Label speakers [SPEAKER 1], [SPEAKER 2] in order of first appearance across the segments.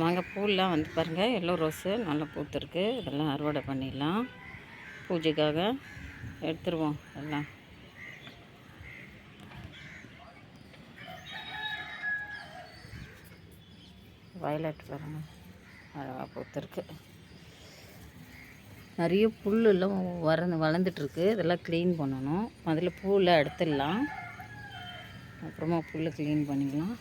[SPEAKER 1] நாங்கள் பூலாம் வந்து பாருங்கள் எல்லோ ரோஸு நல்லா பூத்துருக்கு இதெல்லாம் அறுவடை பண்ணிடலாம். பூஜைக்காக எடுத்துருவோம் எல்லாம். வயலட் பாருங்கள் அழகாக பூத்துருக்கு நிறைய புல்லெல்லாம் வர வளர்ந்துட்டுருக்கு இதெல்லாம் க்ளீன் பண்ணணும். முதல்ல பூவில் எடுத்துடலாம். அப்புறமா புல் க்ளீன் பண்ணிக்கலாம்.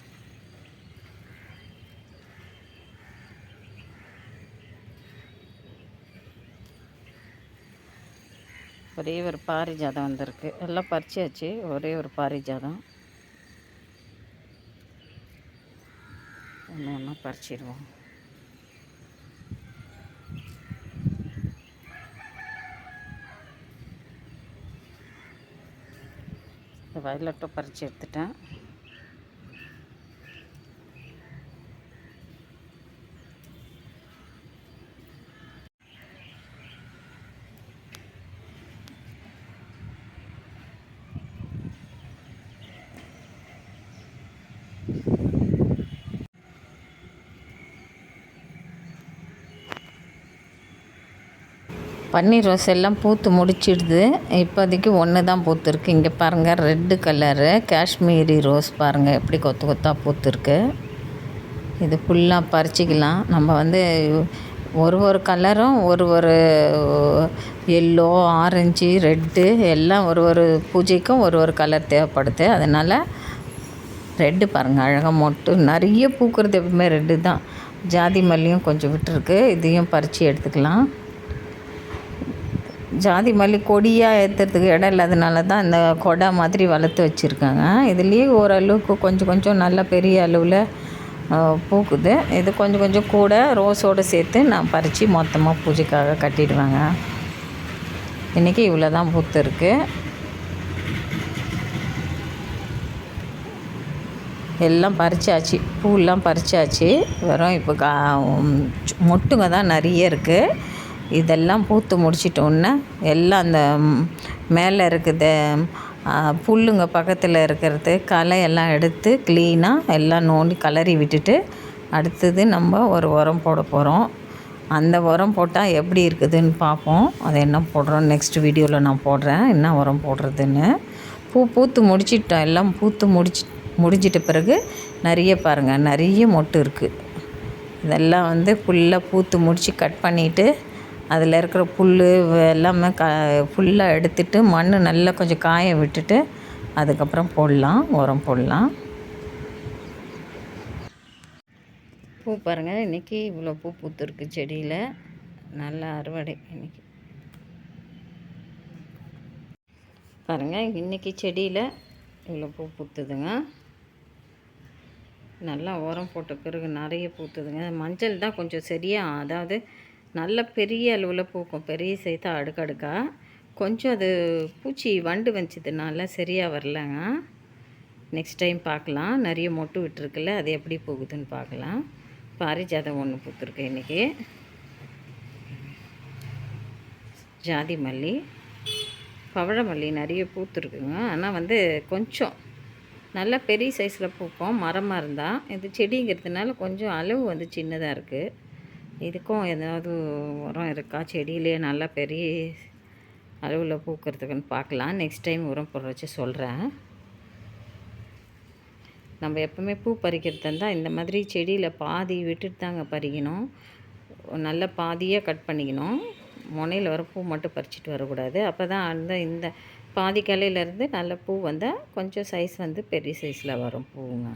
[SPEAKER 1] ஒரே ஒரு பாரிஜாதம் வந்திருக்கு. எல்லாம் பறிச்சாச்சு. ஒரே ஒரு பாரிஜாதம். ஒன்று ஒன்றா பறிச்சிடுவோம் வயலட்டும் பறித்து எடுத்துட்டேன். பன்னீர் ரோஸ் எல்லாம் பூத்து முடிச்சிடுது. இப்போதைக்கு ஒன்று தான் பூத்துருக்கு. இங்கே பாருங்கள் ரெட்டு கலரு காஷ்மீரி ரோஸ் பாருங்கள் எப்படி கொத்து கொத்தாக பூத்துருக்கு. இது ஃபுல்லாக பறிச்சிக்கலாம். நம்ம வந்து ஒரு ஒரு கலரும் ஒரு ஒரு எல்லோ ஆரஞ்சு ரெட்டு எல்லாம் ஒரு ஒரு பூஜைக்கும் ஒரு ஒரு கலர் தேவைப்படுது. அதனால் ரெட்டு பாருங்கள் அழகாக மொட்டு. நிறைய பூக்கிறது எப்பவுமே ரெட்டு தான். ஜாதி மல்லியும் கொஞ்சம் விட்டுருக்கு. இதையும் பறித்து எடுத்துக்கலாம். ஜாதி மல்லி கொடியாக ஏற்றுறதுக்கு இடம் இல்லாதனால தான் இந்த கொடை மாதிரி வளர்த்து வச்சுருக்காங்க. இதுலேயே ஓரளவுக்கு கொஞ்சம் கொஞ்சம் நல்ல பெரிய அளவில் பூக்குது. இது கொஞ்சம் கொஞ்சம் கூட ரோஸோடு சேர்த்து நான் பறித்து மொத்தமாக பூஜைக்காக கட்டிடுவேங்க. இன்றைக்கி இவ்வளோ தான் பூத்து இருக்குது எல்லாம் பறிச்சாச்சு. பூவெல்லாம் பறிச்சாச்சு. வெறும் இப்போ கா மொட்டுங்க தான் நிறைய இருக்குது இதெல்லாம் பூத்து முடிச்சிட்டோன்னே எல்லாம் அந்த மேலே இருக்குது புல்லுங்க பக்கத்தில் இருக்கிறது களை எல்லாம் எடுத்து க்ளீனாக எல்லாம் நோண்டி கலரி விட்டுட்டு அடுத்தது நம்ம ஒரு உரம் போட போகிறோம் அந்த உரம் போட்டால் எப்படி இருக்குதுன்னு பார்ப்போம். அதை என்ன போடுறோம்? நெக்ஸ்ட் வீடியோவில் நான் போடுறேன். என்ன உரம் போடுறதுன்னு. பூ பூத்து முடிச்சிட்டோம். எல்லாம் பூத்து முடிச்சு முடிஞ்சிட்ட பிறகு நிறைய பாருங்கள் நிறைய மொட்டு இருக்குது இதெல்லாம் வந்து ஃபுல்லாக பூத்து முடித்து கட் பண்ணிவிட்டு அதில் இருக்கிற புல் எல்லாமே க ஃபுல்லாக எடுத்துட்டு மண் நல்லா கொஞ்சம் காய விட்டுட்டு அதுக்கப்புறம் போடலாம் உரம் போடலாம். பூ பாருங்கள் இன்றைக்கி இவ்வளோ பூ பூத்துருக்கு செடியில். நல்லா அறுவடை இன்றைக்கி பாருங்கள் இன்றைக்கி செடியில் இவ்வளோ பூ பூத்துதுங்க. நல்லா உரம் போட்ட பிறகு நிறைய பூத்துதுங்க. மஞ்சள் தான் கொஞ்சம் சரியாக அதாவது நல்ல பெரிய அளவில் பூக்கும். பெரிய சைத்தா அடுக்கடுக்காக கொஞ்சம் அது பூச்சி வண்டு வந்துச்சதுனால சரியாக வரலங்க. நெக்ஸ்ட் டைம் பார்க்கலாம். நிறைய மொட்டு விட்டுருக்குல்ல அது எப்படி போகுதுன்னு பார்க்கலாம். பாரிஜாதம் ஒன்று பூத்துருக்கு இன்றைக்கி ஜாதி மல்லி பவழமல்லி நிறைய பூத்துருக்குங்க. ஆனால் வந்து கொஞ்சம் நல்ல பெரிய சைஸில் பூக்கும். மரமாக இருந்தால் இது செடிங்கிறதுனால கொஞ்சம் அளவு வந்து சின்னதாக இருக்குது இதுக்கும் ஏதாவது உரம் இருக்கா? செடியிலே நல்லா பெரிய அளவில் பூக்கிறதுக்குன்னு பார்க்கலாம். நெக்ஸ்ட் டைம் உரம் போட வச்சு சொல்கிறேன் நம்ம எப்போவுமே பூ பறிக்கிறது இருந்தால் இந்த மாதிரி செடியில் பாதி விட்டுட்டு தாங்க பறிக்கணும். நல்ல பாதியாக கட் பண்ணிக்கணும். முனையில் வர பூ மட்டும் பறிச்சிட்டு வரக்கூடாது. அப்போ தான் அந்த இந்த பாதி கலையிலேருந்து நல்ல பூ வந்தால் கொஞ்சம் சைஸ் வந்து பெரிய சைஸில் வரும் பூவுங்க